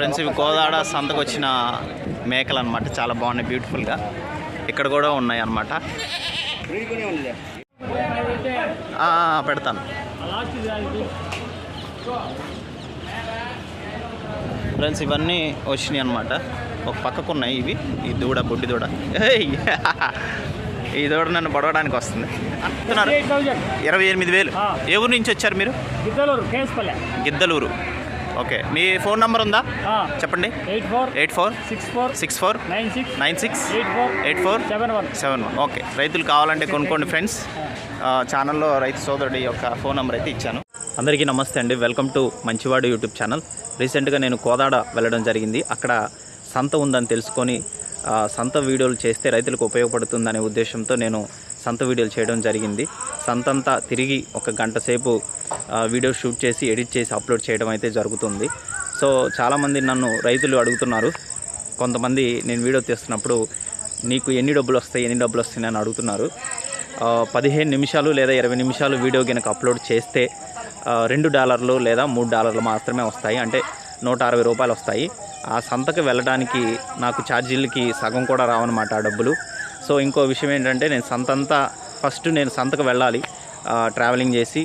Friends ఇవి కోదాడ సంతకు వచ్చిన మేకలు అనమాట చాలా బాగున్నాయి బ్యూటిఫుల్గా. ఇక్కడ కూడా ఉన్నాయి అనమాట పెడతాను. ఫ్రెండ్స్ ఇవన్నీ వచ్చినాయి అనమాట ఒక పక్కకు ఉన్నాయి ఇవి. ఈ దూడ బొడ్డి దూడ! ఈ దూడ నన్ను పడవడానికి వస్తుంది. అంటున్నారు. ఇరవై ఎనిమిది వేలు. ఏ ఊరు నుంచి వచ్చారు మీరు? గిద్దలూరు గిద్దలూరు. ఓకే. మీ ఫోన్ నంబర్ ఉందా? చెప్పండి. Eight four eight four six four six four nine six nine six eight four eight four seven one. Seven one. Okay. రైతులు కావాలంటే కొనుక్కోండి ఫ్రెండ్స్. ఛానల్లో రైతు సోదరుడి యొక్క ఫోన్ నెంబర్ అయితే ఇచ్చాను. అందరికీ నమస్తే అండి. వెల్కమ్ టు మంచివాడు యూట్యూబ్ ఛానల్. రీసెంట్గా నేను కోదాడ వెళ్ళడం జరిగింది. అక్కడ సంత ఉందని తెలుసుకొని సంత వీడియోలు చేస్తే రైతులకు ఉపయోగపడుతుందనే ఉద్దేశంతో నేను సంత వీడియోలు చేయడం జరిగింది. సంతంతా తిరిగి ఒక గంట సేపు వీడియో షూట్ చేసి ఎడిట్ చేసి అప్లోడ్ చేయడం అయితే జరుగుతుంది. సో చాలామంది నన్ను రైతులు అడుగుతున్నారు. కొంతమంది నేను వీడియో తీస్తున్నప్పుడు నీకు ఎన్ని డబ్బులు వస్తాయి ఎన్ని డబ్బులు వస్తాయి అని అడుగుతున్నారు. పదిహేను నిమిషాలు లేదా ఇరవై నిమిషాలు వీడియో కనుక అప్లోడ్ చేస్తే రెండు డాలర్లు లేదా మూడు డాలర్లు మాత్రమే వస్తాయి. అంటే నూట అరవై రూపాయలు వస్తాయి. ఆ సంతకు వెళ్ళడానికి నాకు ఛార్జీలకి సగం కూడా రావన్నమాట ఆ డబ్బులు. సో ఇంకో విషయం ఏంటంటే నేను సంతంతా ఫస్ట్ నేను సంతకు వెళ్ళాలి ట్రావెలింగ్ చేసి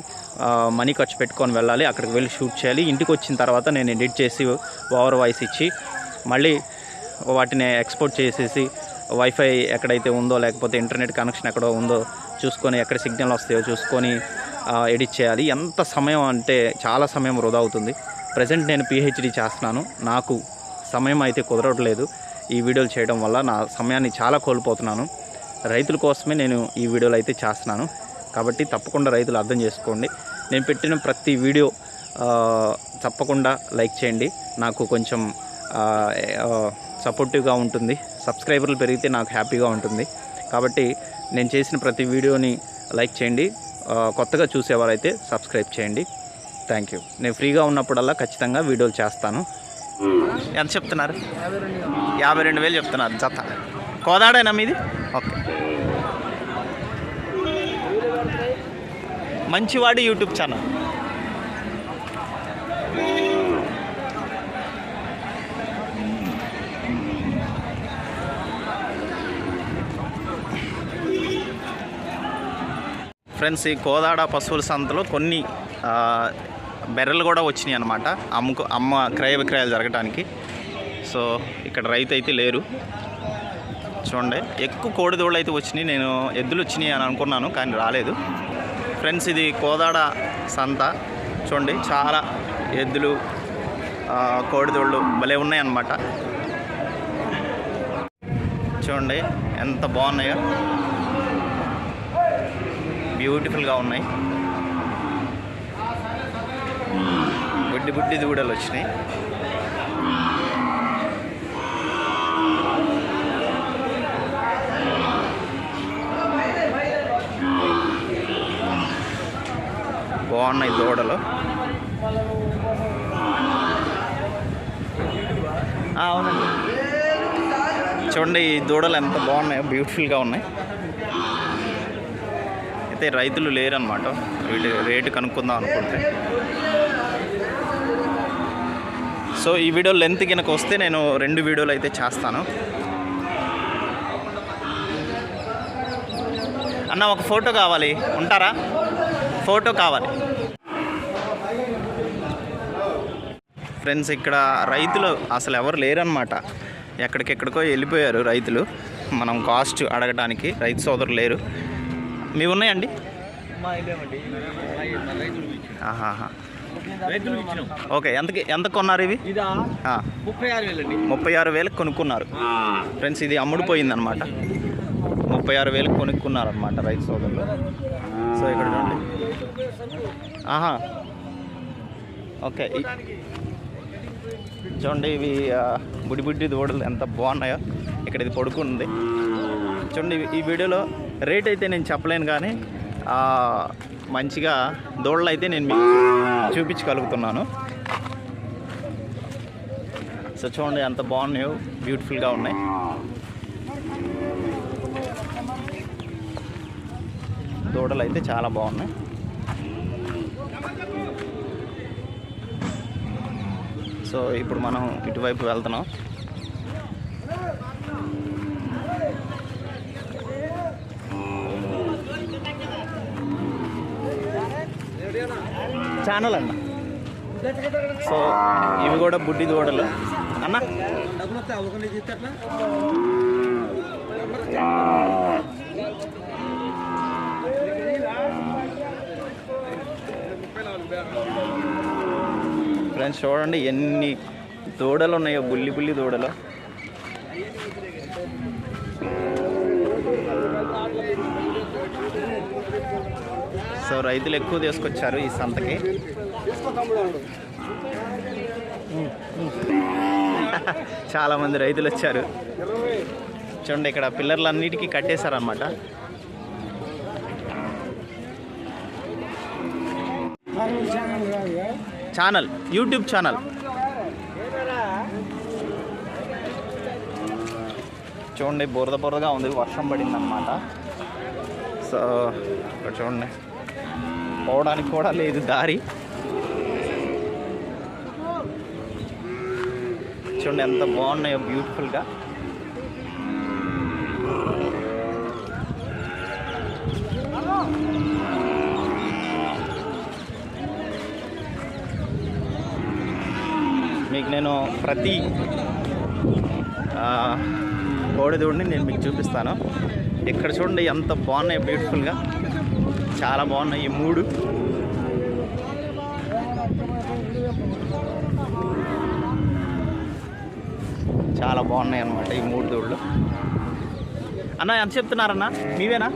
మనీ ఖర్చు పెట్టుకొని వెళ్ళాలి అక్కడికి వెళ్ళి షూట్ చేయాలి. ఇంటికి వచ్చిన తర్వాత నేను ఎడిట్ చేసి ఓవర్ వాయిస్ ఇచ్చి మళ్ళీ వాటిని ఎక్స్పోర్ట్ చేసేసి వైఫై ఎక్కడైతే ఉందో లేకపోతే ఇంటర్నెట్ కనెక్షన్ ఎక్కడో ఉందో చూసుకొని ఎక్కడ సిగ్నల్ వస్తాయో చూసుకొని ఎడిట్ చేయాలి. ఎంత సమయం అంటే చాలా సమయం వృధా అవుతుంది. ప్రజెంట్ నేను పిహెచ్డి చేస్తున్నాను. నాకు సమయం అయితే కుదరట్లేదు. ఈ వీడియోలు చేయడం వల్ల నా సమయాన్ని చాలా కోల్పోతున్నాను. రైతుల కోసమే నేను ఈ వీడియోలు అయితే చేస్తున్నాను. కాబట్టి తప్పకుండా రైతులు అర్థం చేసుకోండి. నేను పెట్టిన ప్రతి వీడియో తప్పకుండా లైక్ చేయండి. నాకు కొంచెం సపోర్టివ్గా ఉంటుంది. సబ్స్క్రైబర్లు పెరిగితే నాకు హ్యాపీగా ఉంటుంది. కాబట్టి నేను చేసిన ప్రతి వీడియోని లైక్ చేయండి. కొత్తగా చూసేవారైతే సబ్స్క్రైబ్ చేయండి. Thank you. నేను ఫ్రీగా ఉన్నప్పుడల్లా ఖచ్చితంగా వీడియోలు చేస్తాను. ఎంత చెప్తున్నారు? యాభై రెండు వేలు చెప్తున్నారు జత. కోదాడేనా మీది? ఓకే. మంచివాడి యూట్యూబ్ ఛానల్. ఫ్రెండ్స్ ఈ కోదాడ పశువుల సంతలో కొన్ని బెర్రెలు కూడా వచ్చినాయి అనమాట అమ్ముకు అమ్మ క్రయ విక్రయాలు జరగడానికి సో ఇక్కడ రైతు అయితే లేరు. చూడండి ఎక్కువ కోడిదోళ్ళు అయితే వచ్చినాయి. నేను ఎద్దులు వచ్చినాయి అని అనుకున్నాను కానీ రాలేదు. ఫ్రెండ్స్ ఇది కోదాడ సంత. చూడండి చాలా ఎద్దులు ఆ, కోడిదోళ్ళు భలే ఉన్నాయన్నమాట. చూడండి ఎంత బాగున్నాయో. బ్యూటిఫుల్గా ఉన్నాయి. బుడ్డి బుడ్డి దూడలు వచ్చినాయి. ఉన్నాయి దూడలు. అవునండి. చూడండి ఈ దూడలు ఎంత బాగున్నాయో బ్యూటిఫుల్గా ఉన్నాయి. అయితే రైతులు లేరనమాట వీటి రేటు కనుక్కుందాం అనుకుంటే. సో ఈ వీడియో లెంత్ కనుక వస్తే నేను రెండు వీడియోలు అయితే చేస్తాను. అన్న ఒక ఫోటో కావాలి. ఉంటారా? ఫోటో కావాలి. ఫ్రెండ్స్ ఇక్కడ రైతులు అసలు ఎవరు లేరనమాట ఎక్కడికెక్కడికో వెళ్ళిపోయారు రైతులు. మనం కాస్ట్ అడగడానికి రైతు సోదరులు లేరు. మీ ఉన్నాయండి. ఓకే ఎంతకి ఎంత కొన్నారు ఇవి? ముప్పై ఆరు వేలండి. ముప్పై ఆరు వేలకు కొనుక్కున్నారు. ఫ్రెండ్స్ ఇది అమ్ముడుపోయిందనమాట ముప్పై ఆరు వేలకు కొనుక్కున్నారనమాట రైతు సోదరులు. సో ఇక్కడ చూడండి. ఆహా. ఓకే చూడండి ఇవి బుడిబుడ్డి దూడలు ఎంత బాగున్నాయో. ఇక్కడ ఇది పడుకుంది. చూడండి ఈ వీడియోలో రేట్ అయితే నేను చెప్పలేను కానీ మంచిగా దూడలు అయితే నేను మీకు చూపించగలుగుతున్నాను. సో చూడండి ఎంత బాగున్నాయో బ్యూటిఫుల్గా ఉన్నాయి. దూడలు అయితే చాలా బాగున్నాయి. సో ఇప్పుడు మనం ఇటువైపు వెళ్తున్నాం. ఛానల్ అన్న. సో ఇవి కూడా బుడ్డి దూడలు. అన్న. ఫ్రెండ్స్ చూడండి ఎన్ని దూడలు ఉన్నాయో బుల్లి బుల్లి దూడలు. సో రైతులు ఎక్కువ తీసుకొచ్చారు ఈ సంతకి. చాలా మంది రైతులు వచ్చారు. చూడండి ఇక్కడ పిల్లర్లన్నిటికీ కట్టేశారనమాట ఛానల్ యూట్యూబ్ ఛానల్. చూడండి బురద బురదగా ఉంది వర్షం పడింది అనమాట సో ఇక్కడ చూడండి పోవడానికి కూడా లేదు దారి. చూడండి ఎంత బాగున్నాయో బ్యూటిఫుల్గా. Oh! నేను ప్రతి ఆ, కోడిదూడిని నేను మీకు చూపిస్తాను. ఇక్కడ చూడండి ఎంత బాగున్నాయి బ్యూటిఫుల్గా చాలా బాగున్నాయి ఈ మూడు. చాలా బాగున్నాయి అన్నమాట ఈ మూడు దూళ్ళు అన్న ఎంత చెప్తున్నారన్న? మీవేనా?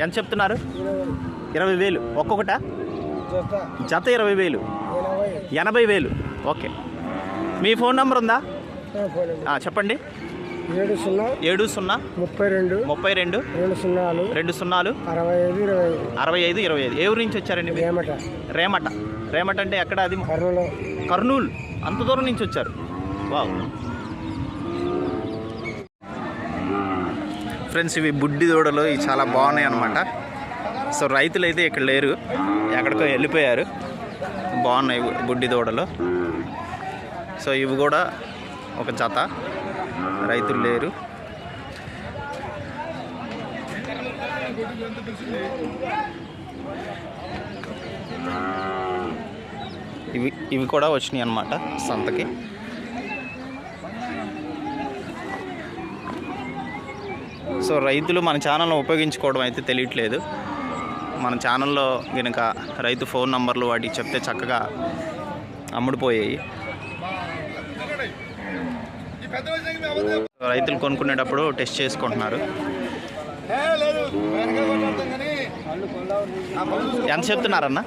ఎంత చెప్తున్నారు? ఇరవై వేలు. ఒక్కొక్కట? జత ఇరవై వేలు. ఎనభై వేలు. ఓకే. మీ ఫోన్ నెంబర్ ఉందా? చెప్పండి. ఏడు సున్నా ఏడు సున్నా ముప్పై రెండు ముప్పై రెండు రెండు సున్నాలు రెండు సున్నాలు అరవై ఐదు ఇరవై ఐదు. అరవై ఐదు ఇరవై ఐదు. ఏ ఊరు నుంచి వచ్చారండి మీరు? ఏమట రేమట. రేమట అంటే ఎక్కడ అది? కర్నూలు. కర్నూలు. అంత దూరం నుంచి వచ్చారు. వావ్. ఫ్రెండ్స్ ఇవి బుడ్డి దూడలు ఇవి చాలా బాగున్నాయి అన్నమాట. సో రైతులు అయితే ఇక్కడ లేరు. ఎక్కడికో వెళ్ళిపోయారు. బాగున్నాయి బుడ్డి దూడలు. సో ఇవి కూడా ఒక జత. రైతులు లేరు. ఇవి ఇవి కూడా వచ్చినాయి అన్నమాట సంతకి. సో రైతులు మన ఛానల్ను ఉపయోగించుకోవడం అయితే తెలియట్లేదు. మన ఛానల్లో కనుక రైతు ఫోన్ నంబర్లు వాటికి చెప్తే చక్కగా అమ్ముడుపోయాయి. రైతులు కొనుక్కునేటప్పుడు టెస్ట్ చేసుకుంటున్నారు. ఎంత చెప్తున్నారన్న?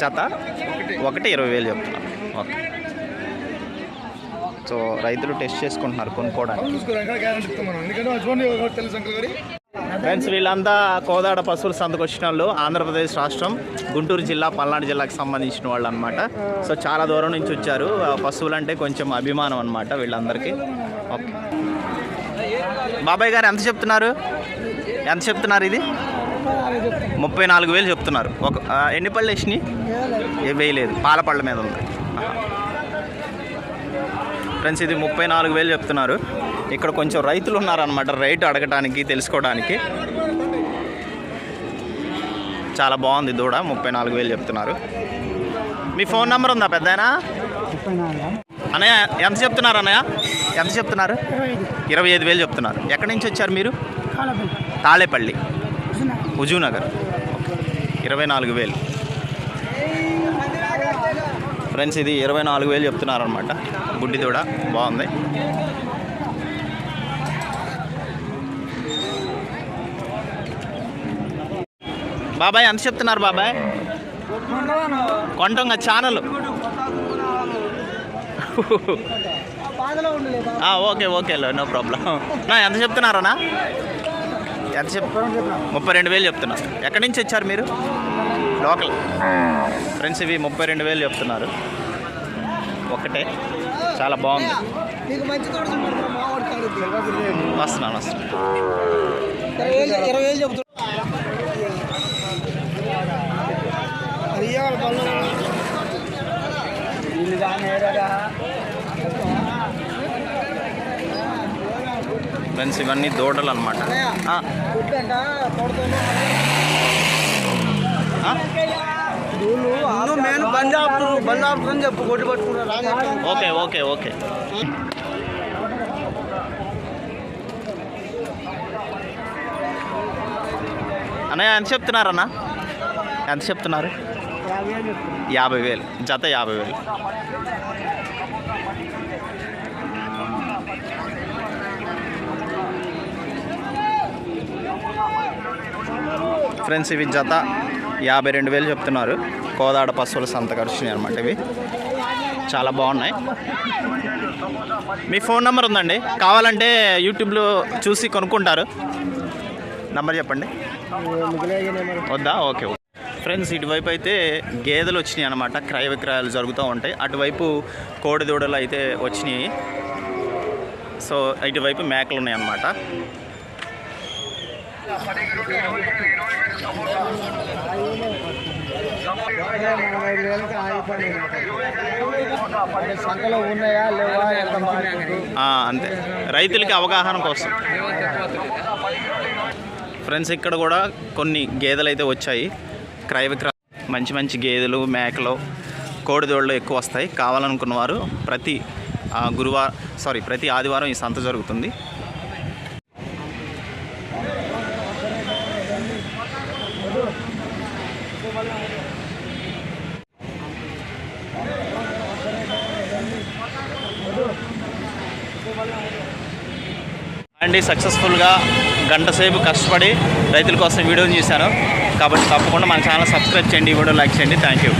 జత? ఒకటి ఇరవై వేలు చెప్తున్నారు. ఓకే. సో రైతులు టెస్ట్ చేసుకుంటున్నారు కొనుక్కోవడానికి. ఫ్రెండ్స్ వీళ్ళంతా కోదాడ పశువుల సంతకు వచ్చిన వాళ్ళు ఆంధ్రప్రదేశ్ రాష్ట్రం గుంటూరు జిల్లా పల్నాడు జిల్లాకు సంబంధించిన వాళ్ళు అనమాట సో చాలా దూరం నుంచి వచ్చారు. ఆ పశువులు అంటే కొంచెం అభిమానం అనమాట వీళ్ళందరికీ. ఓకే. బాబాయ్ గారు ఎంత చెప్తున్నారు? ఎంత చెప్తున్నారు ఇది? ముప్పై నాలుగు వేలు చెప్తున్నారు. ఒక ఎన్ని పళ్ళు వేసినాయి? ఏ వేయలేదు. పాల పళ్ళ మీద ఉంది. ఫ్రెండ్స్ ఇది ముప్పై నాలుగు వేలు చెప్తున్నారు. ఇక్కడ కొంచెం రైతులు ఉన్నారనమాట రేటు అడగటానికి తెలుసుకోవడానికి. చాలా బాగుంది దూడ ముప్పై నాలుగు వేలు చెప్తున్నారు. మీ ఫోన్ నెంబర్ ఉందా పెద్దనా అన్నయ్య ఎంత చెప్తున్నారు అన్నయ్య? ఎంత చెప్తున్నారు? ఇరవై ఐదు వేలు చెప్తున్నారు. ఎక్కడి నుంచి వచ్చారు మీరు? తాళేపల్లి. హుజూనగర్. ఇరవై నాలుగు వేలు. ఫ్రెండ్స్ ఇది ఇరవై నాలుగు వేలు చెప్తున్నారనమాట గుడ్డి దూడ బాగుంది. బాబాయ్ ఎంత చెప్తున్నారు బాబాయ్? కొంటంగా channel okay okay no problem నా ఎంత చెప్తున్నారనా ఎంత చెప్ ముప్పై రెండు వేలు చెప్తున్నారు ఎక్కడి నుంచి వచ్చారు మీరు? లోకల్. ఫ్రెండ్స్ ఇవి ముప్పై రెండు వేలు చెప్తున్నారు. ఒకటే. చాలా బాగుంది. నీకు మంచి వస్తున్నాను వస్తున్నాను ఫ్రెండ్స్ ఇవన్నీ దూడలు అనమాట నేను పంజాబ్ పంజాబ్ అని చెప్పు కొట్టి పట్టుకున్నా ఓకే ఓకే ఓకే. అన్నయ్య ఎంత చెప్తున్నారన్నా ఎంత చెప్తున్నారు? యాభై వేలు. జత యాభై వేలు. ఫ్రెండ్స్ ఇవి జత యాభై రెండు వేలు చెప్తున్నారు. కోదాడ పశువుల సంతకు అనమాట ఇవి. చాలా బాగున్నాయి. మీ ఫోన్ నెంబర్ ఉందండి. కావాలంటే యూట్యూబ్లో చూసి కొనుక్కుంటారు. నంబర్ చెప్పండి. వద్దా? Okay okay. ఫ్రెండ్స్ ఇటువైపు అయితే గేదెలు వచ్చినాయి అనమాట క్రయ విక్రయాలు జరుగుతూ ఉంటాయి. అటువైపు కోడి దూడలు అయితే వచ్చినాయి. సో ఇటువైపు మేకలు ఉన్నాయి అన్నమాట. అంతే. రైతులకి అవగాహన కోసం. ఫ్రెండ్స్ ఇక్కడ కూడా కొన్ని గేదెలు అయితే వచ్చాయి. క్రయ విక్రయ మంచి మంచి గేదెలు మేకలు కోడిదోళ్ళు ఎక్కువ వస్తాయి. కావాలనుకున్న వారు ప్రతి గురువారం సారీ ప్రతి ఆదివారం ఈ సంత జరుగుతుంది. అండి సక్సెస్ఫుల్గా గంట సేపు కష్టపడి రైతుల కోసం వీడియో చేశాను. కాబట్టి తప్పకుండా మన ఛానల్ సబ్స్క్రైబ్ చేయండి ఈ వీడియో లైక్ చేయండి. Thank you.